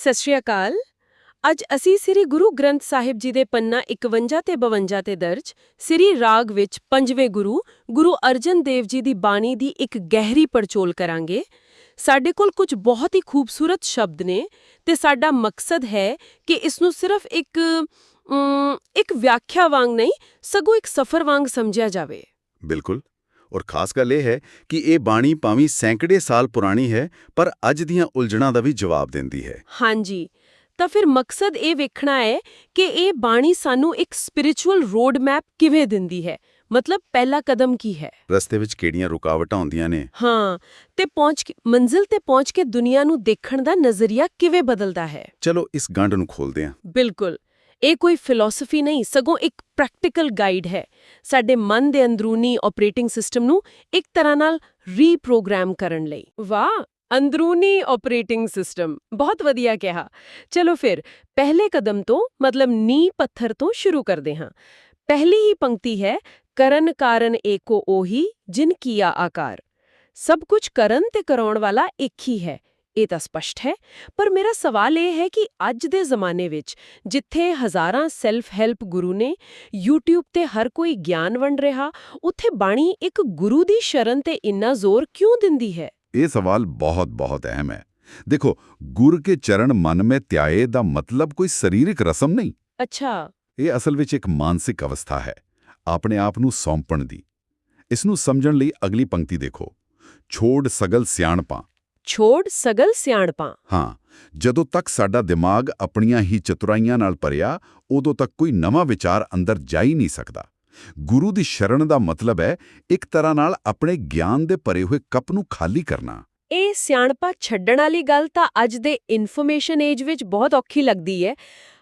ਸਤਿ ਸ਼੍ਰੀ ਅਕਾਲ। ਅੱਜ ਅਸੀਂ ਸ੍ਰੀ ਗੁਰੂ ਗ੍ਰੰਥ ਸਾਹਿਬ ਜੀ ਦੇ ਪੰਨਾ 51 ਤੇ 52 ਤੇ ਦਰਜ ਸ੍ਰੀ ਰਾਗ ਵਿੱਚ ਪੰਜਵੇਂ ਗੁਰੂ ਗੁਰੂ ਅਰਜਨ ਦੇਵ ਜੀ ਦੀ ਬਾਣੀ ਦੀ ਇੱਕ ਗਹਿਰੀ ਪੜਚੋਲ ਕਰਾਂਗੇ। ਸਾਡੇ ਕੋਲ ਕੁਝ ਬਹੁਤ ਹੀ ਖੂਬਸੂਰਤ ਸ਼ਬਦ ਨੇ ਤੇ ਸਾਡਾ ਮਕਸਦ ਹੈ ਕਿ ਇਸ ਨੂੰ ਸਿਰਫ ਇੱਕ ਇੱਕ ਵਿਆਖਿਆ ਵਾਂਗ ਨਹੀਂ, ਸਗੋਂ ਇੱਕ ਸਫ਼ਰ ਵਾਂਗ ਸਮਝਿਆ ਜਾਵੇ। ਬਿਲਕੁਲ। ਔਰ ਖਾਸ ਗੱਲ ਇਹ ਹੈ ਕਿ ਇਹ ਬਾਣੀ ਭਾਵੇਂ ਸੈਂਕੜੇ ਸਾਲ ਪੁਰਾਣੀ ਹੈ ਪਰ ਅੱਜ ਦੀਆਂ ਉਲਝਣਾਂ ਦਾ ਵੀ ਜਵਾਬ ਦਿੰਦੀ ਹੈ। ਹਾਂਜੀ। ਤਾਂ ਫਿਰ ਮਕਸਦ ਇਹ ਵੇਖਣਾ ਹੈ ਕਿ ਇਹ ਬਾਣੀ ਸਾਨੂੰ ਇੱਕ ਸਪਿਰਿਚੁਅਲ ਰੋਡ ਮੈਪ ਕਿਵੇਂ ਦਿੰਦੀ ਹੈ? ਮਤਲਬ ਪਹਿਲਾ ਕਦਮ ਕੀ ਹੈ? ਰਸਤੇ ਵਿੱਚ ਕਿਹੜੀਆਂ ਰੁਕਾਵਟਾਂ ਆਉਂਦੀਆਂ ਨੇ? ਹਾਂ ਤੇ ਪਹੁੰਚ ਕੇ ਮੰਜ਼ਿਲ ਤੇ ਪਹੁੰਚ ਕੇ ਦੁਨੀਆ ਨੂੰ ਦੇਖਣ ਦਾ ਨਜ਼ਰੀਆ ਕਿਵੇਂ ਬਦਲਦਾ ਹੈ? ਚਲੋ ਇਸ ਗੰਢ ਨੂੰ ਖੋਲਦੇ ਹਾਂ। ਬਿਲਕੁਲ। ਇਹ ਕੋਈ ਫਿਲਾਸਫੀ ਨਹੀਂ, ਸਗੋਂ ਇੱਕ ਪ੍ਰੈਕਟੀਕਲ ਗਾਈਡ ਹੈ। ਸਾਡੇ ਮਨ ਦੇ ਅੰਦਰੂਨੀ ਆਪਰੇਟਿੰਗ ਸਿਸਟਮ ਨੂੰ ਇੱਕ ਤਰ੍ਹਾਂ ਨਾਲ ਰੀਪ੍ਰੋਗਰਾਮ ਕਰਨ ਲਈ। ਵਾਹ! ਅੰਦਰੂਨੀ ਆਪਰੇਟਿੰਗ ਸਿਸਟਮ ਬਹੁਤ ਵਧੀਆ ਕਿਹਾ। ਚਲੋ ਫਿਰ, ਪਹਿਲੇ ਕਦਮ ਤੋਂ, ਮਤਲਬ ਨੀ ਪੱਥਰ ਤੋਂ ਸ਼ੁਰੂ ਕਰਦੇ ਹਾਂ। ਪਹਿਲੀ ਹੀ ਪੰਕਤੀ ਹੈ, ਕਰਨ ਕਾਰਨ ਏਕੋ ਉਹੀ, ਜਿਨ ਕੀਆ ਆਕਾਰ। ਸਭ ਕੁਝ ਕਰਨ ਤੇ ਕਰਾਉਣ ਵਾਲਾ ਇੱਕ ਹੀ ਹੈ। ਇਹ ਤਾਂ ਸਪਸ਼ਟ ਹੈ ਪਰ ਮੇਰਾ ਸਵਾਲ ਇਹ ਹੈ ਕਿ ਅੱਜ ਦੇ ਜ਼ਮਾਨੇ ਵਿੱਚ ਜਿੱਥੇ ਹਜ਼ਾਰਾਂ ਸੈਲਫ ਹੈਲਪ ਗੁਰੂ ਨੇ YouTube ਤੇ ਹਰ ਕੋਈ ਗਿਆਨ ਵੰਡ ਰਿਹਾ ਉੱਥੇ ਬਾਣੀ ਇੱਕ ਗੁਰੂ ਦੀ ਸ਼ਰਨ ਤੇ ਇੰਨਾ ਜ਼ੋਰ ਕਿਉਂ ਦਿੰਦੀ ਹੈ? ਇਹ ਸਵਾਲ ਬਹੁਤ ਬਹੁਤ ਅਹਿਮ ਹੈ। ਦੇਖੋ ਗੁਰ ਕੇ ਚਰਨ ਮਨ ਮੇ ਧਿਆਏ ਦਾ ਮਤਲਬ ਕੋਈ ਸਰੀਰਕ ਰਸਮ ਨਹੀਂ। ਅੱਛਾ। ਇਹ ਅਸਲ ਵਿੱਚ ਇੱਕ ਮਾਨਸਿਕ ਅਵਸਥਾ ਹੈ ਆਪਣੇ ਆਪ ਨੂੰ ਸੌਂਪਣ ਦੀ। ਇਸ ਨੂੰ ਸਮਝਣ ਲਈ ਅਗਲੀ ਪੰਕਤੀ ਦੇਖੋ। ਛੋੜ ਸਗਲ ਸਿਆਣਪਾਂ। ਛੋੜ ਸਗਲ ਸਿਆਣਪਾਂ। ਹਾਂ ਜਦੋਂ ਤੱਕ ਸਾਡਾ ਦਿਮਾਗ ਆਪਣੀਆਂ ਹੀ ਚਤੁਰਾਈਆਂ ਨਾਲ ਭਰਿਆ ਉਦੋਂ ਤੱਕ ਕੋਈ ਨਵਾਂ ਵਿਚਾਰ ਅੰਦਰ ਜਾ ਹੀ ਨਹੀਂ ਸਕਦਾ। ਗੁਰੂ ਦੀ ਸ਼ਰਨ ਦਾ ਮਤਲਬ ਹੈ ਇੱਕ ਤਰ੍ਹਾਂ ਨਾਲ ਆਪਣੇ ਗਿਆਨ ਦੇ ਭਰੇ ਹੋਏ ਕੱਪ ਨੂੰ ਖਾਲੀ ਕਰਨਾ। ਇਹ ਸਿਆਣਪਾ ਛੱਡਣ ਵਾਲੀ ਗੱਲ ਤਾਂ ਅੱਜ ਦੇ ਇਨਫੋਰਮੇਸ਼ਨ ਏਜ ਵਿੱਚ ਬਹੁਤ ਔਖੀ ਲੱਗਦੀ ਹੈ।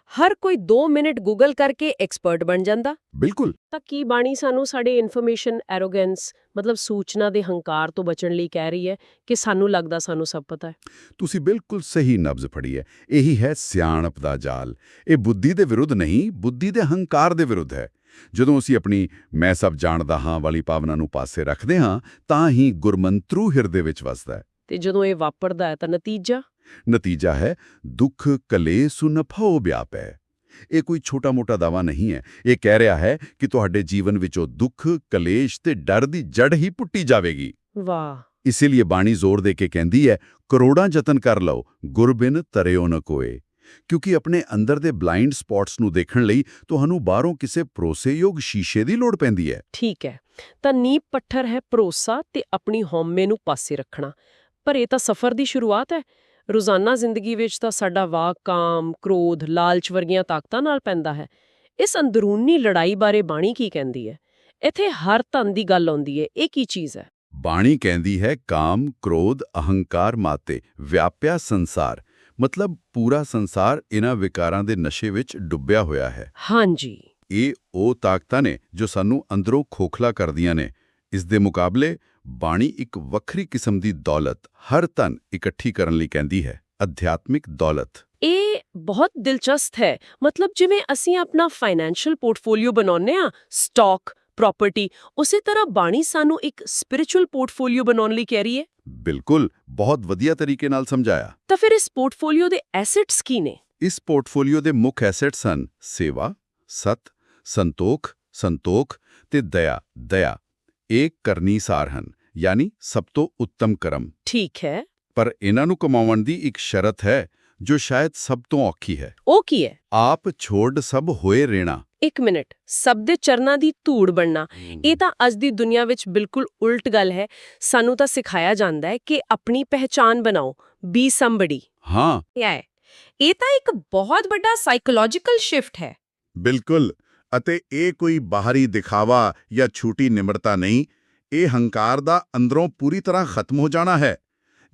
ਹਰ ਕੋਈ 2 ਮਿੰਟ ਗੂਗਲ ਕਰਕੇ ਐਕਸਪਰਟ ਬਣ ਜਾਂਦਾ। ਬਿਲਕੁਲ। ਤਾਂ ਕੀ ਬਾਣੀ ਸਾਨੂੰ ਸਾਡੇ ਇਨਫੋਰਮੇਸ਼ਨ ਐਰੋਗੈਂਸ ਮਤਲਬ ਸੂਚਨਾ ਦੇ ਹੰਕਾਰ ਤੋਂ ਬਚਣ ਲਈ ਕਹਿ ਰਹੀ ਹੈ ਕਿ ਸਾਨੂੰ ਲੱਗਦਾ ਸਾਨੂੰ ਸਭ ਪਤਾ ਹੈ? ਤੁਸੀਂ ਬਿਲਕੁਲ ਸਹੀ ਨਬਜ਼ ਫੜੀ ਹੈ। ਇਹੀ ਹੈ ਸਿਆਣਪ ਦਾ ਜਾਲ। ਇਹ ਬੁੱਧੀ ਦੇ ਵਿਰੁੱਧ ਨਹੀਂ ਬੁੱਧੀ ਦੇ ਹੰਕਾਰ ਦੇ ਵਿਰੁੱਧ ਹੈ। ਜਦੋਂ ਅਸੀਂ ਆਪਣੀ ਮੈਂ ਸਭ ਜਾਣਦਾ ਹਾਂ ਵਾਲੀ ਭਾਵਨਾ ਨੂੰ ਪਾਸੇ ਰੱਖਦੇ ਹਾਂ ਤਾਂ ਹੀ ਗੁਰਮੰਤਰੂ ਹਿਰਦੇ ਵਿੱਚ ਵਸਦਾ ਹੈ। ਤੇ ਜਦੋਂ ਇਹ ਵਾਪਰਦਾ ਹੈ ਤਾਂ ਨਤੀਜਾ? ਨਤੀਜਾ ਹੈ ਦੁੱਖ ਕਲੇਸੁ ਨਫੋ ਵਿਆਪੈ ਇਹ ਕੋਈ ਛੋਟਾ-ਮੋਟਾ ਦਾਵਾ ਨਹੀਂ ਹੈ। ਇਹ ਕਹਿ ਰਿਹਾ ਹੈ ਕਿ ਤੁਹਾਡੇ ਜੀਵਨ ਵਿੱਚੋਂ ਦੁੱਖ ਕਲੇਸ਼ ਤੇ ਡਰ ਦੀ ਜੜ ਹੀ ਪੁੱਟੀ ਜਾਵੇਗੀ। ਵਾਹ! ਇਸੇ ਲਈ ਬਾਣੀ ਜ਼ੋਰ ਦੇ ਕੇ ਕਹਿੰਦੀ ਹੈ ਕਰੋੜਾਂ ਯਤਨ ਕਰ ਲਓ ਗੁਰਬਿਨ ਤਰਿਓ ਨ ਕੋਏ। ਕਿਉਂਕਿ ਆਪਣੇ ਅੰਦਰ ਦੇ ਬਲਾਈਂਡ ਸਪੌਟਸ ਨੂੰ ਦੇਖਣ ਲਈ ਤੁਹਾਨੂੰ ਬਾਹਰੋਂ ਕਿਸੇ ਭਰੋਸੇਯੋਗ ਸ਼ੀਸ਼ੇ ਦੀ ਲੋੜ ਪੈਂਦੀ ਹੈ। ਠੀਕ ਹੈ। ਤਾਂ ਨੀਂਹ ਪੱਥਰ ਹੈ ਭਰੋਸਾ ਤੇ ਆਪਣੀ ਹਉਮੈ ਨੂੰ ਪਾਸੇ ਰੱਖਣਾ। ਪਰ ਇਹ ਤਾਂ ਸਫ਼ਰ ਦੀ ਸ਼ੁਰੂਆਤ ਹੈ। ਰੋਜ਼ਾਨਾ ਜ਼ਿੰਦਗੀ ਵਿੱਚ ਤਾਂ ਸਾਡਾ ਵਾਕ ਕਾਮ ਕ੍ਰੋਧ ਲਾਲਚ ਵਰਗੀਆਂ ਤਾਕਤਾਂ ਨਾਲ ਪੈਂਦਾ ਹੈ। ਇਸ ਅੰਦਰੂਨੀ ਲੜਾਈ ਬਾਰੇ ਬਾਣੀ ਕੀ ਕਹਿੰਦੀ ਹੈ? ਇੱਥੇ ਹਰ ਧਨ ਦੀ ਗੱਲ ਆਉਂਦੀ ਹੈ ਇਹ ਕੀ ਚੀਜ਼ ਹੈ? ਬਾਣੀ ਕਹਿੰਦੀ ਹੈ ਕਾਮ ਕ੍ਰੋਧ ਅਹੰਕਾਰ ਮਾਤੇ ਵਿਆਪਿਆ ਸੰਸਾਰ। ਮਤਲਬ ਪੂਰਾ ਸੰਸਾਰ ਇਹਨਾਂ ਵਿਕਾਰਾਂ ਦੇ ਨਸ਼ੇ ਵਿੱਚ ਡੁੱਬਿਆ ਹੋਇਆ ਹੈ। ਹਾਂਜੀ। ਇਹ ਉਹ ਤਾਕਤਾਂ ਨੇ ਜੋ ਸਾਨੂੰ ਅੰਦਰੋਂ ਖੋਖਲਾ ਕਰਦੀਆਂ ਨੇ। ਇਸ ਦੇ ਮੁਕਾਬਲੇ ਬਾਣੀ ਇੱਕ ਵੱਖਰੀ ਕਿਸਮ ਦੀ ਦੌਲਤ ਹਰ ਧਨ ਇਕੱਠੀ ਕਰਨ ਲਈ ਕਹਿੰਦੀ ਹੈ ਅਧਿਆਤਮਿਕ ਦੌਲਤ। ਇਹ ਬਹੁਤ ਦਿਲਚਸਪ ਹੈ। ਮਤਲਬ ਜਿਵੇਂ ਅਸੀਂ ਆਪਣਾ ਫਾਈਨੈਂਸ਼ੀਅਲ ਪੋਰਟਫੋਲੀਓ ਬਣਾਉਂਦੇ ਆ ਸਟਾਕ ਪ੍ਰਾਪਰਟੀ ਉਸੇ ਤਰ੍ਹਾਂ ਬਾਣੀ ਸਾਨੂੰ ਇੱਕ ਸਪਿਰਿਚੁਅਲ ਪੋਰਟਫੋਲੀਓ ਬਣਾਉਣ ਲਈ ਕਹਿ ਰਹੀ ਹੈ। ਬਿਲਕੁਲ ਬਹੁਤ ਵਧੀਆ ਤਰੀਕੇ ਨਾਲ ਸਮਝਾਇਆ। ਤਾਂ ਫਿਰ ਇਸ ਪੋਰਟਫੋਲੀਓ ਦੇ ਐਸੈਟਸ ਕੀ ਨੇ? ਇਸ ਪੋਰਟਫੋਲੀਓ ਦੇ ਮੁੱਖ ਐਸੈਟਸ ਹਨ ਸੇਵਾ ਸਤ ਸੰਤੋਖ ਸੰਤੋਖ ਤੇ ਦਇਆ ਦਇਆ। ਇਹ ਕਰਨੀ ਸਾਰ ਹਨ। ਯਾਨੀ ਸਭ ਤੋਂ ਉੱਤਮ ਕਰਮ। ਠੀਕ ਹੈ। ਪਰ ਇਹਨਾਂ ਨੂੰ ਕਮਾਉਣ ਦੀ ਇੱਕ ਸ਼ਰਤ ਹੈ ਜੋ ਸ਼ਾਇਦ ਸਭ ਤੋਂ ਔਖੀ ਹੈ। ਉਹ ਕੀ ਹੈ? ਆਪ ਛੋੜ ਸਭ ਹੋਏ ਰਹਿਣਾ। ਇੱਕ ਮਿੰਟ। ਸਭ ਦੇ ਚਰਨਾਂ ਦੀ ਧੂੜ ਬਣਨਾ। ਇਹ ਤਾਂ ਅੱਜ ਦੀ ਦੁਨੀਆ ਵਿੱਚ ਬਿਲਕੁਲ ਉਲਟ ਗੱਲ ਹੈ। ਸਾਨੂੰ ਤਾਂ ਸਿਖਾਇਆ ਜਾਂਦਾ ਹੈ ਕਿ ਆਪਣੀ ਪਹਿਚਾਨ ਬਣਾਓ। ਬੀ ਸਮਬਡੀ ਹਾਂ। ਇਹ ਹੈ। ਇਹ ਤਾਂ ਇੱਕ ਬਹੁਤ ਵੱਡਾ ਸਾਈਕੋਲੋਜੀਕਲ ਸ਼ਿਫਟ ਹੈ। ਬਿਲਕੁਲ। ਅਤੇ ਇਹ ਕੋਈ ਬਾਹਰੀ ਦਿਖਾਵਾ ਜਾਂ ਛੂਟੀ ਨਿਮਰਤਾ ਨਹੀਂ ਇਹ ਹੰਕਾਰ ਦਾ ਅੰਦਰੋਂ ਪੂਰੀ ਤਰ੍ਹਾਂ ਖਤਮ ਹੋ ਜਾਣਾ ਹੈ।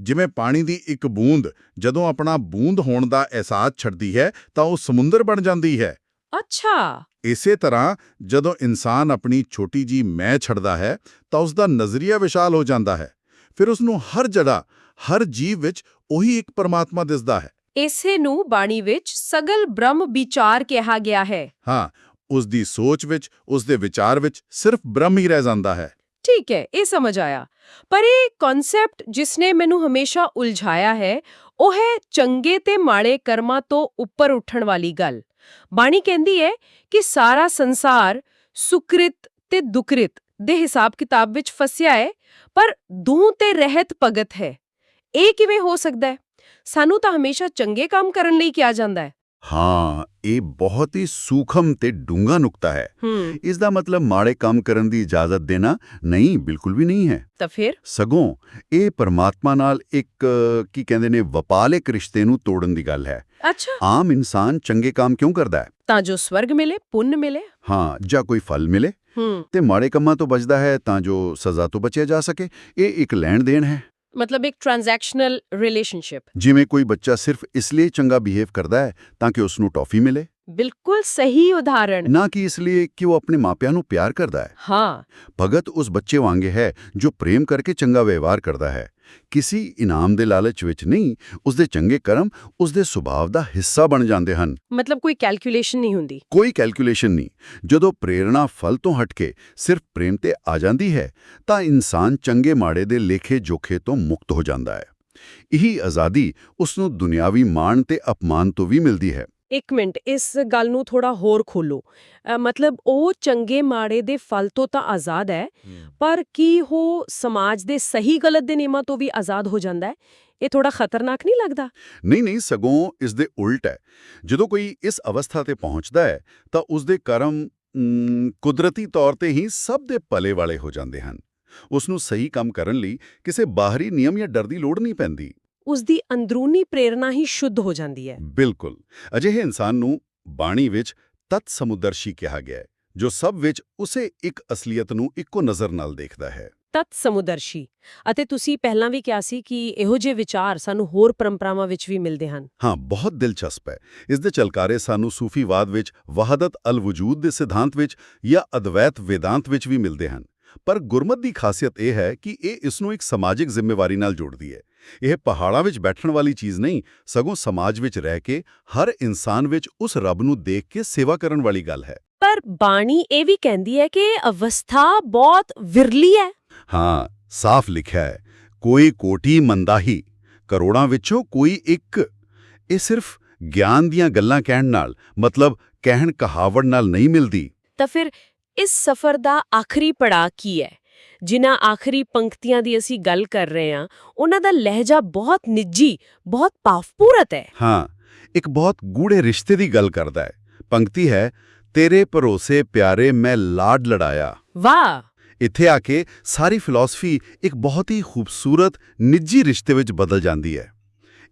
ਜਿਵੇਂ ਪਾਣੀ ਦੀ ਇੱਕ ਬੂੰਦ ਜਦੋਂ ਆਪਣਾ ਬੂੰਦ ਹੋਣ ਦਾ ਅਹਿਸਾਸ ਛੱਡਦੀ ਹੈ ਤਾਂ ਉਹ ਸਮੁੰਦਰ ਬਣ ਜਾਂਦੀ ਹੈ। ਅੱਛਾ। ਇਸੇ ਤਰ੍ਹਾਂ ਜਦੋਂ ਇਨਸਾਨ ਆਪਣੀ ਛੋਟੀ ਜੀ ਮੈਂ ਛੱਡਦਾ ਹੈ ਤਾਂ ਉਸ ਦਾ ਨਜ਼ਰੀਆ ਵਿਸ਼ਾਲ ਹੋ ਜਾਂਦਾ ਹੈ। ਫਿਰ ਉਸ ਨੂੰ ਹਰ ਜਗ੍ਹਾ ਹਰ ਜੀਵ ਵਿੱਚ ਉਹੀ ਇੱਕ ਪਰਮਾਤਮਾ ਦਿਸਦਾ ਹੈ। ਇਸੇ ਨੂੰ ਬਾਣੀ ਵਿੱਚ ਸਗਲ ਬ੍ਰਹਮ ਵਿਚਾਰ ਕਿਹਾ ਗਿਆ ਹੈ। ਹਾਂ ਉਸ ਦੀ ਸੋਚ ਵਿੱਚ ਉਸ ਦੇ ਵਿਚਾਰ ਵਿੱਚ ਸਿਰਫ ਬ੍ਰਹਮ ਹੀ ਰਹਿ ਜਾਂਦਾ ਹੈ। ਠੀਕ ਹੈ ਇਹ ਸਮਝ ਆਇਆ ਪਰ ਇਹ ਕਨਸੈਪਟ ਜਿਸਨੇ ਮੈਨੂੰ ਹਮੇਸ਼ਾ ਉਲਝਾਇਆ ਹੈ ਉਹ ਹੈ ਚੰਗੇ ਤੇ ਮਾੜੇ ਕਰਮਾਂ ਤੋਂ ਉੱਪਰ ਉੱਠਣ ਵਾਲੀ ਗੱਲ ਬਾਣੀ ਕਹਿੰਦੀ ਹੈ ਕਿ ਸਾਰਾ ਸੰਸਾਰ ਸੁਕ੍ਰਿਤ ਤੇ ਦੁਕ੍ਰਿਤ ਦੇ ਹਿਸਾਬ ਕਿਤਾਬ ਵਿੱਚ ਫਸਿਆ ਹੈ ਪਰ ਦੂ ਤੇ ਰਹਿਤ ਭਗਤ ਹੈ ਇਹ ਕਿਵੇਂ ਹੋ ਸਕਦਾ ਹੈ ਸਾਨੂੰ ਤਾਂ ਹਮੇਸ਼ਾ ਚੰਗੇ ਕੰਮ ਕਰਨ ਲਈ ਕਿਹਾ ਜਾਂਦਾ ਹੈ ਹਾਂ ਇਹ ਬਹੁਤ ਹੀ ਸੂਖਮ ਤੇ ਡੂੰਘਾ ਨੁਕਤਾ ਹੈ। ਇਸ ਦਾ ਮਤਲਬ ਮਾੜੇ ਕੰਮ ਕਰਨ ਦੀ ਇਜਾਜ਼ਤ ਦੇਣਾ ਨਹੀਂ ਬਿਲਕੁਲ ਵੀ ਨਹੀਂ ਹੈ। ਤਾਂ ਫਿਰ? ਸਗੋਂ ਇਹ ਪਰਮਾਤਮਾ ਨਾਲ ਇੱਕ ਕੀ ਕਹਿੰਦੇ ਨੇ ਵਪਾਲਿਕ ਰਿਸ਼ਤੇ ਨੂੰ ਤੋੜਨ ਦੀ ਗੱਲ ਹੈ। ਅੱਛਾ। ਆਮ ਇਨਸਾਨ ਚੰਗੇ ਕੰਮ ਕਿਉਂ ਕਰਦਾ ਹੈ? ਤਾਂ ਜੋ ਸਵਰਗ ਮਿਲੇ ਪੁੰਨ ਮਿਲੇ। ਹਾਂ ਜਾਂ ਕੋਈ ਫਲ ਮਿਲੇ। ਤੇ ਮਾੜੇ ਕੰਮਾਂ ਤੋਂ ਬਚਦਾ ਹੈ ਤਾਂ ਜੋ ਸਜ਼ਾ ਤੋਂ ਬਚਿਆ ਜਾ ਸਕੇ। ਇਹ ਇੱਕ ਲੈਣ ਦੇਣ ਹੈ। ਮਤਲਬ ਇੱਕ ਟ੍ਰਾਂਜੈਕਸ਼ਨਲ ਰਿਲੇਸ਼ਨਸ਼ਿਪ ਜਿਵੇਂ ਕੋਈ ਬੱਚਾ ਸਿਰਫ ਇਸ ਲਈ ਚੰਗਾ ਬਿਹੇਵ ਕਰਦਾ ਹੈ ਤਾਂ ਕਿ ਉਸ ਨੂੰ ਟੌਫੀ ਮਿਲੇ। ਬਿਲਕੁਲ ਸਹੀ ਉਦਾਹਰਣ। ਨਾ ਕਿ ਇਸ ਲਈ ਕਿ ਉਹ ਆਪਣੇ ਮਾਪਿਆਂ ਨੂੰ ਪਿਆਰ ਕਰਦਾ ਹੈ। ਹਾਂ। ਭਗਤ ਉਸ ਬੱਚੇ ਵਾਂਗੇ ਹੈ ਜੋ ਪ੍ਰੇਮ ਕਰਕੇ ਚੰਗਾ ਵਿਵਹਾਰ ਕਰਦਾ ਹੈ। ਕਿਸੇ ਇਨਾਮ ਦੇ ਲਾਲਚ ਵਿੱਚ ਨਹੀਂ ਉਸਦੇ ਚੰਗੇ ਕਰਮ ਉਸਦੇ ਸੁਭਾਅ ਦਾ ਹਿੱਸਾ ਬਣ ਜਾਂਦੇ ਹਨ। ਮਤਲਬ ਕੋਈ ਕੈਲਕੂਲੇਸ਼ਨ ਨਹੀਂ ਹੁੰਦੀ। ਕੋਈ ਕੈਲਕੂਲੇਸ਼ਨ ਨਹੀਂ। ਜਦੋਂ ਪ੍ਰੇਰਣਾ ਫਲ ਤੋਂ ਹਟ ਕੇ ਸਿਰਫ ਪ੍ਰੇਮ ਤੇ ਆ ਜਾਂਦੀ ਹੈ ਤਾਂ ਇਨਸਾਨ ਚੰਗੇ ਮਾੜੇ ਦੇ ਲੇਖੇ ਜੋਖੇ ਤੋਂ ਮੁਕਤ ਹੋ ਜਾਂਦਾ ਹੈ। ਇਹੀ ਆਜ਼ਾਦੀ ਉਸ ਨੂੰ ਦੁਨਿਆਵੀ ਮਾਣ ਤੇ ਅਪਮਾਨ ਤੋਂ ਵੀ ਮਿਲਦੀ ਹੈ। ਇੱਕ ਮਿੰਟ ਇਸ ਗੱਲ ਨੂੰ ਥੋੜਾ ਹੋਰ ਖੋਲੋ ਮਤਲਬ ਉਹ ਚੰਗੇ ਮਾੜੇ ਦੇ ਫਲ ਤੋਂ ਤਾਂ ਆਜ਼ਾਦ ਹੈ ਪਰ ਕੀ ਉਹ ਸਮਾਜ ਦੇ ਸਹੀ ਗਲਤ ਦੇ ਨਿਯਮਾਂ ਤੋਂ ਵੀ ਆਜ਼ਾਦ ਹੋ ਜਾਂਦਾ ਹੈ? ਇਹ ਥੋੜਾ ਖਤਰਨਾਕ ਨਹੀਂ ਲੱਗਦਾ? ਨਹੀਂ ਨਹੀਂ ਸਗੋਂ ਇਸ ਦੇ ਉਲਟ ਹੈ। ਜਦੋਂ ਕੋਈ ਇਸ ਅਵਸਥਾ ਤੇ ਪਹੁੰਚਦਾ ਹੈ ਤਾਂ ਉਸ ਦੇ ਕਰਮ ਕੁਦਰਤੀ ਤੌਰ ਤੇ ਹੀ ਸਭ ਦੇ ਭਲੇ ਵਾਲੇ ਹੋ ਜਾਂਦੇ ਹਨ। ਉਸ ਨੂੰ ਸਹੀ ਕੰਮ ਕਰਨ ਲਈ ਕਿਸੇ ਬਾਹਰੀ ਨਿਯਮ ਜਾਂ ਡਰ ਦੀ ਲੋੜ ਨਹੀਂ ਪੈਂਦੀ। ਉਸ ਦੀ ਅੰਦਰੂਨੀ ਪ੍ਰੇਰਣਾ ਹੀ ਸ਼ੁੱਧ ਹੋ ਜਾਂਦੀ ਹੈ। ਬਿਲਕੁਲ। ਅਜਿਹੇ ਇਨਸਾਨ ਨੂੰ ਬਾਣੀ ਵਿੱਚ ਤਤ ਸਮੁਦਰਸ਼ੀ ਕਿਹਾ ਗਿਆ ਹੈ ਜੋ ਸਭ ਵਿੱਚ ਉਸੇ ਇੱਕ ਅਸਲੀਅਤ ਨੂੰ ਇੱਕੋ ਨਜ਼ਰ ਨਾਲ ਦੇਖਦਾ ਹੈ। ਤਤ ਸਮੁਦਰਸ਼ੀ ਅਤੇ ਤੁਸੀਂ ਪਹਿਲਾਂ ਵੀ ਕਿਹਾ ਸੀ ਕਿ ਇਹੋ ਜਿਹੇ ਵਿਚਾਰ ਸਾਨੂੰ ਹੋਰ ਪਰੰਪਰਾਵਾਂ ਵਿੱਚ ਵੀ ਮਿਲਦੇ ਹਨ। ਹਾਂ ਬਹੁਤ ਦਿਲਚਸਪ ਹੈ। ਇਸ ਦੇ ਚਲਕਾਰੇ ਸਾਨੂੰ ਸੂਫੀਵਾਦ ਵਿੱਚ ਵਹਦਤ ਅਲ ਵਜੂਦ ਦੇ ਸਿਧਾਂਤ ਵਿੱਚ ਜਾਂ ਅਦਵੈਤ ਵੇਦਾਂਤ ਵਿੱਚ ਵੀ ਮਿਲਦੇ ਹਨ। ਪਰ ਗੁਰਮਤ ਦੀ ਖਾਸੀਅਤ ਇਹ ਹੈ ਕਿ ਇਹ ਇਸ ਨੂੰ ਇੱਕ ਸਮਾਜਿਕ ਜ਼ਿੰਮੇਵਾਰੀ ਨਾਲ ਜੋੜਦੀ ਹੈ। ਇਹ ਪਹਾੜਾਂ ਵਿੱਚ ਬੈਠਣ ਵਾਲੀ ਚੀਜ਼ ਨਹੀਂ ਸਗੋਂ ਸਮਾਜ ਵਿੱਚ ਰਹਿ ਕੇ ਹਰ ਇਨਸਾਨ ਵਿੱਚ ਉਸ ਰੱਬ ਨੂੰ ਦੇਖ ਕੇ ਸੇਵਾ ਕਰਨ ਵਾਲੀ ਗੱਲ ਹੈ। ਪਰ ਬਾਣੀ ਇਹ ਵੀ ਕਹਿੰਦੀ ਹੈ ਕਿ ਅਵਸਥਾ ਬਹੁਤ ਵਿਰਲੀ ਹੈ। ਹਾਂ ਸਾਫ਼ ਲਿਖਿਆ ਹੈ ਕੋਈ ਕੋਟੀ ਮੰਦਾਹੀ ਕਰੋੜਾਂ ਵਿੱਚੋਂ ਕੋਈ ਇੱਕ। ਇਹ ਸਿਰਫ ਗਿਆਨ ਦੀਆਂ ਗੱਲਾਂ ਕਹਿਣ ਨਾਲ ਮਤਲਬ ਕਹਿਣ ਕਹਾਵੜ ਨਾਲ ਨਹੀਂ ਮਿਲਦੀ। ਤਾਂ ਫਿਰ ਇਸ ਸਫ਼ਰ ਦਾ ਆਖਰੀ ਪੜਾਅ ਕੀ ਹੈ? ਜਿਨ੍ਹਾਂ ਆਖਰੀ ਪੰਕਤੀਆਂ ਦੀ ਅਸੀਂ ਗੱਲ ਕਰ ਰਹੇ ਹਾਂ ਉਹਨਾਂ ਦਾ ਲਹਿਜਾ ਬਹੁਤ ਨਿੱਜੀ ਬਹੁਤ ਭਾਵਪੂਰਤ ਹੈ। ਹਾਂ ਇੱਕ ਬਹੁਤ ਗੂੜੇ ਰਿਸ਼ਤੇ ਦੀ ਗੱਲ ਕਰਦਾ ਹੈ। ਪੰਕਤੀ ਹੈ ਤੇਰੇ ਭਰੋਸੇ ਪਿਆਰੇ ਮੈਂ ਲਾਡ ਲੜਾਇਆ। ਵਾਹ! ਇੱਥੇ ਆ ਕੇ ਸਾਰੀ ਫਿਲਾਸਫੀ ਇੱਕ ਬਹੁਤ ਹੀ ਖੂਬਸੂਰਤ ਨਿੱਜੀ ਰਿਸ਼ਤੇ ਵਿੱਚ ਬਦਲ ਜਾਂਦੀ ਹੈ।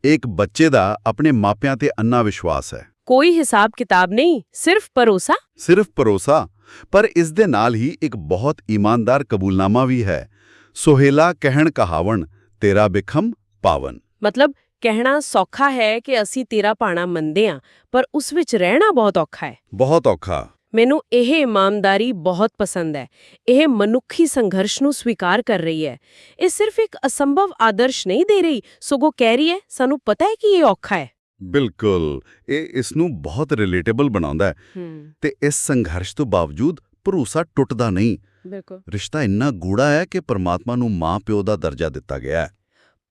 ਇੱਕ ਬੱਚੇ ਦਾ ਆਪਣੇ ਮਾਪਿਆਂ ਤੇ ਅੰਨਾ ਵਿਸ਼ਵਾਸ ਹੈ। ਕੋਈ ਹਿਸਾਬ ਕਿਤਾਬ ਨਹੀਂ ਸਿਰਫ ਭਰੋਸਾ? ਸਿਰਫ ਭਰੋਸਾ। ਪਰ ਇਸ ਦੇ ਨਾਲ ਹੀ ਇੱਕ ਬਹੁਤ ਇਮਾਨਦਾਰ ਕਬੂਲਨਾਮਾ ਵੀ ਹੈ। ਸੋਹੇਲਾ ਕਹਿਣ ਕਹਾਵਣ ਤੇਰਾ ਬਿਖਮ ਪਾਵਨ। ਮਤਲਬ ਕਹਿਣਾ ਸੌਖਾ ਹੈ ਕਿ ਅਸੀਂ ਤੇਰਾ ਪਾਣਾ ਮੰਨਦੇ ਹਾਂ ਪਰ ਉਸ ਵਿੱਚ ਰਹਿਣਾ ਬਹੁਤ ਔਖਾ ਹੈ। ਬਹੁਤ ਔਖਾ। ਮੈਨੂੰ ਇਹ ਇਮਾਨਦਾਰੀ ਬਹੁਤ ਪਸੰਦ ਹੈ। ਇਹ ਮਨੁੱਖੀ ਸੰਘਰਸ਼ ਨੂੰ ਸਵੀਕਾਰ ਕਰ ਰਹੀ ਹੈ। ਇਹ ਸਿਰਫ ਇੱਕ ਅਸੰਭਵ ਆਦਰਸ਼ ਨਹੀਂ ਦੇ ਰਹੀ। ਸਗੋਂ ਕਹਿ ਰਹੀ ਹੈ ਸਾਨੂੰ ਪਤਾ ਹੈ ਕਿ ਇਹ ਔਖਾ ਹੈ। ਬਿਲਕੁਲ। ਇਹ ਇਸ ਨੂੰ ਬਹੁਤ ਰਿਲੇਟੇਬਲ ਬਣਾਉਂਦਾ ਹੈ। ਤੇ ਇਸ ਸੰਘਰਸ਼ ਤੋਂ ਬਾਵਜੂਦ ਭਰੋਸਾ ਟੁੱਟਦਾ ਨਹੀਂ। ਬਿਲਕੁਲ। ਰਿਸ਼ਤਾ ਇੰਨਾ ਗੂੜਾ ਹੈ ਕਿ ਪਰਮਾਤਮਾ ਨੂੰ ਮਾਂ ਪਿਓ ਦਾ ਦਰਜਾ ਦਿੱਤਾ ਗਿਆ ਹੈ।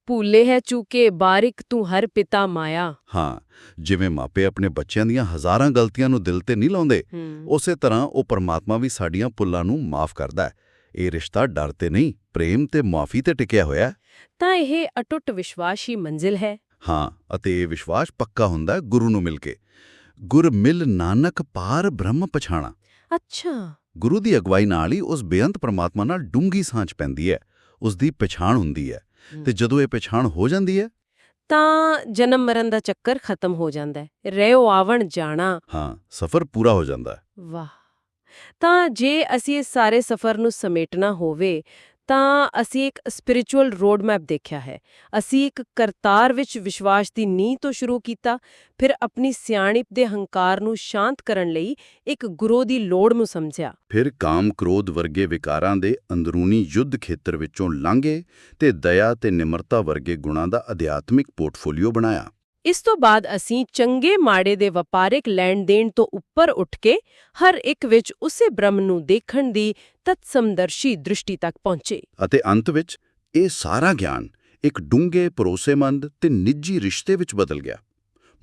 ਭੂਲੇ ਹੈ ਚੂਕੇ ਬਾਰਿਕ ਤੂੰ ਹਰ ਪਿਤਾ ਮਾਇਆ। ਹਾਂ ਜਿਵੇਂ ਮਾਪੇ ਆਪਣੇ ਬੱਚਿਆਂ ਦੀਆਂ ਹਜ਼ਾਰਾਂ ਗਲਤੀਆਂ ਨੂੰ ਦਿਲ ਤੇ ਨਹੀਂ ਲਾਉਂਦੇ ਉਸੇ ਤਰ੍ਹਾਂ ਉਹ ਪਰਮਾਤਮਾ ਵੀ ਸਾਡੀਆਂ ਭੁੱਲਾਂ ਨੂੰ ਮਾਫ ਕਰਦਾ ਹੈ। ਇਹ ਰਿਸ਼ਤਾ ਡਰ ਤੇ ਨਹੀਂ ਪ੍ਰੇਮ ਤੇ ਮਾਫੀ ਤੇ ਟਿਕਿਆ ਹੋਇਆ ਤਾਂ ਇਹ ਅਟੁੱਟ ਵਿਸ਼ਵਾਸ ਹੀ ਮੰਜ਼ਿਲ ਹੈ। ਹਾਂ ਅਤੇ ਇਹ ਵਿਸ਼ਵਾਸ ਪੱਕਾ ਹੁੰਦਾ ਹੈ ਗੁਰੂ ਨੂੰ ਮਿਲ ਕੇ। ਗੁਰ ਮਿਲ ਨਾਨਕ ਪਾਰ ਬ੍ਰਹਮ ਪਛਾਣਾ। ਅੱਛਾ। ਗੁਰੂ ਦੀ ਅਗਵਾਈ ਨਾਲ ਹੀ ਉਸ ਬੇਅੰਤ ਪਰਮਾਤਮਾ ਨਾਲ ਡੂੰਗੀ ਸਾਂਝ ਪੈਂਦੀ ਹੈ ਉਸ ਦੀ ਪਛਾਣ ਹੁੰਦੀ ਹੈ ਤੇ ਜਦੋਂ ਇਹ ਪਛਾਣ ਹੋ ਜਾਂਦੀ ਹੈ? ਤਾਂ ਜਨਮ ਮਰਨ ਦਾ ਚੱਕਰ ਖਤਮ ਹੋ ਜਾਂਦਾ ਹੈ ਰਹਿਓ ਆਵਣ ਜਾਣਾ। ਹਾਂ ਸਫ਼ਰ ਪੂਰਾ ਹੋ ਜਾਂਦਾ ਹੈ। ਵਾਹ। ਤਾਂ ਜੇ ਅਸੀਂ ਇਸ ਸਾਰੇ ਸਫ਼ਰ ਨੂੰ ਸਮੇਟਣਾ ਹੋਵੇ ਤਾਂ ਅਸੀਂ ਇੱਕ ਸਪਿਰਚੁਅਲ ਰੋਡ ਮੈਪ ਦੇਖਿਆ ਹੈ। ਅਸੀਂ ਇੱਕ ਕਰਤਾਰ ਵਿੱਚ ਵਿਸ਼ਵਾਸ ਦੀ ਨੀਂਹ ਤੋਂ ਸ਼ੁਰੂ ਕੀਤਾ, ਫਿਰ ਆਪਣੀ ਸਿਆਣਪ ਦੇ ਹੰਕਾਰ ਨੂੰ ਸ਼ਾਂਤ ਕਰਨ ਲਈ ਇੱਕ ਗੁਰੂ ਦੀ ਲੋੜ ਨੂੰ ਸਮਝਿਆ। ਫਿਰ ਕਾਮ ਕ੍ਰੋਧ ਵਰਗੇ ਵਿਕਾਰਾਂ ਦੇ ਅੰਦਰੂਨੀ ਯੁੱਧ ਖੇਤਰ ਵਿੱਚੋਂ ਲੰਘੇ ਤੇ ਦਇਆ ਤੇ ਨਿਮਰਤਾ ਵਰਗੇ ਗੁਣਾਂ ਦਾ ਅਧਿਆਤਮਿਕ ਪੋਰਟਫੋਲੀਓ ਬਣਾਇਆ। ਇਸ ਤੋਂ ਬਾਅਦ ਅਸੀਂ ਚੰਗੇ ਮਾੜੇ ਦੇ ਵਪਾਰਿਕ ਲੈਣ ਦੇਣ ਤੋਂ ਉੱਪਰ ਉੱਠ ਕੇ ਹਰ ਇੱਕ ਵਿੱਚ ਉਸੇ ਬ੍ਰਹਮ ਨੂੰ ਦੇਖਣ ਦੀ ਤਤਸਮਦਰਸ਼ੀ ਦ੍ਰਿਸ਼ਟੀ ਤੱਕ ਪਹੁੰਚੇ। ਅਤੇ ਅੰਤ ਵਿੱਚ ਇਹ ਸਾਰਾ ਗਿਆਨ ਇੱਕ ਡੂੰਘੇ ਭਰੋਸੇਮੰਦ ਤੇ ਨਿੱਜੀ ਰਿਸ਼ਤੇ ਵਿੱਚ ਬਦਲ ਗਿਆ।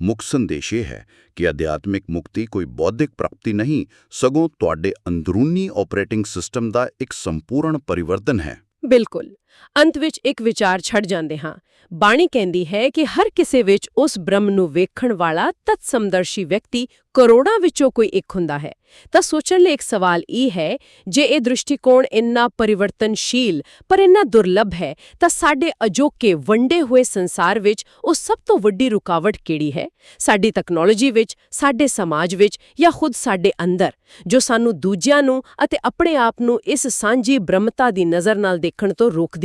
ਮੁੱਖ ਸੰਦੇਸ਼ ਇਹ ਹੈ ਕਿ ਅਧਿਆਤਮਿਕ ਮੁਕਤੀ ਕੋਈ ਬੌਧਿਕ ਪ੍ਰਾਪਤੀ ਨਹੀਂ ਸਗੋਂ ਤੁਹਾਡੇ ਅੰਦਰੂਨੀ ਆਪਰੇਟਿੰਗ ਸਿਸਟਮ ਦਾ ਇੱਕ ਸੰਪੂਰਨ ਪਰਿਵਰਤਨ ਹੈ। ਬਿਲਕੁਲ। ਅੰਤ ਵਿੱਚ ਇੱਕ ਵਿਚਾਰ ਛੱਡ ਜਾਂਦੇ ਹਾਂ। ਬਾਣੀ ਕਹਿੰਦੀ ਹੈ ਕਿ ਹਰ ਕਿਸੇ ਵਿੱਚ ਉਸ ਬ੍ਰਹਮ ਨੂੰ ਵੇਖਣ ਵਾਲਾ ਤਤਸਮਦਰਸ਼ੀ ਵਿਅਕਤੀ ਕਰੋੜਾਂ ਵਿੱਚੋਂ ਕੋਈ ਇੱਕ ਹੁੰਦਾ ਹੈ। ਤਾਂ ਸੋਚਣ ਲਈ ਇੱਕ ਸਵਾਲ ਇਹ ਹੈ, ਜੇ ਇਹ ਦ੍ਰਿਸ਼ਟੀਕੋਣ ਇੰਨਾ ਪਰਿਵਰਤਨਸ਼ੀਲ, ਪਰ ਇੰਨਾ ਦੁਰਲੱਭ ਹੈ, ਤਾਂ ਸਾਡੇ ਅਜੋਕੇ ਵੰਡੇ ਹੋਏ ਸੰਸਾਰ ਵਿੱਚ ਉਹ ਸਭ ਤੋਂ ਵੱਡੀ ਰੁਕਾਵਟ ਕਿਹੜੀ ਹੈ? ਸਾਡੀ ਟੈਕਨੋਲੋਜੀ ਵਿੱਚ, ਸਾਡੇ ਸਮਾਜ ਵਿੱਚ ਜਾਂ ਖੁਦ ਸਾਡੇ ਅੰਦਰ, ਜੋ ਸਾਨੂੰ ਦੂਜਿਆਂ ਨੂੰ ਅਤੇ ਆਪਣੇ ਆਪ ਨੂੰ ਇਸ ਸਾਂਝੀ ਬ੍ਰਹਮਤਾ ਦੀ ਨਜ਼ਰ ਨਾਲ ਦੇਖਣ ਤੋਂ ਰੋਕਦੀ